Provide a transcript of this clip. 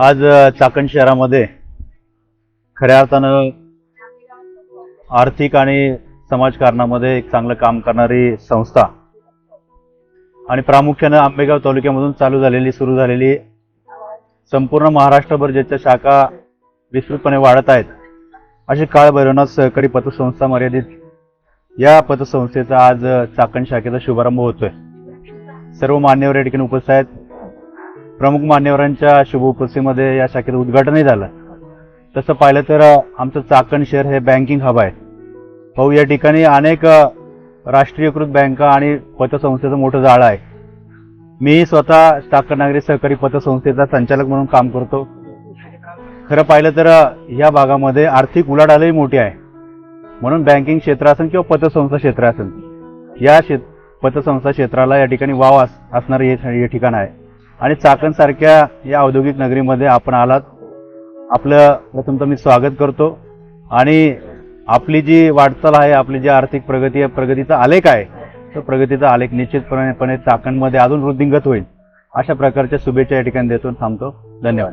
आज चाकण शहरामध्ये खऱ्या अर्थानं आर्थिक आणि समाजकारणामध्ये एक चांगलं काम करणारी संस्था आणि प्रामुख्यानं आंबेगाव तालुक्यामधून चालू झालेली सुरू झालेली संपूर्ण महाराष्ट्रभर ज्याच्या शाखा विस्तृतपणे वाढत आहेत अशी काळभैरवनाथ सहकारी पतसंस्था मर्यादित या पतसंस्थेचा आज चाकण शाखेचा शुभारंभ होतोय. सर्व मान्यवर या ठिकाणी उपस्थित आहेत. प्रमुख मान्यवरांच्या शुभ उपस्थितीमध्ये या शाखेचं उद्घाटनही झालं. तसं पाहिलं तर आमचं चाकण शहर हे बँकिंग हब आहे. भाऊ या ठिकाणी अनेक राष्ट्रीयकृत बँका आणि पतसंस्थेचं मोठं जाळं आहे. मी स्वतः चाकण नागरी सहकारी पतसंस्थेचा संचालक म्हणून काम करतो. खरं पाहिलं तर या भागामध्ये आर्थिक उलाढालही मोठी आहे. म्हणून बँकिंग क्षेत्र असेल किंवा पतसंस्था क्षेत्र असेल या क्षेत पतसंस्था क्षेत्राला या ठिकाणी वाव असणारं हे हे ठिकाण आहे. आणि चाकणसारख्या या औद्योगिक नगरीमध्ये आपण आलात. आपलं प्रथम तर मी स्वागत करतो. आणि आपली जी वाटचाल आहे आपली जी आर्थिक प्रगती आहे प्रगतीचा आलेख आहे तो प्रगतीचा आलेख निश्चितपणे चाकणमध्ये अजून वृद्धिंगत होईल. अशा प्रकारच्या शुभेच्छा या ठिकाणी देतो थांबतो. धन्यवाद.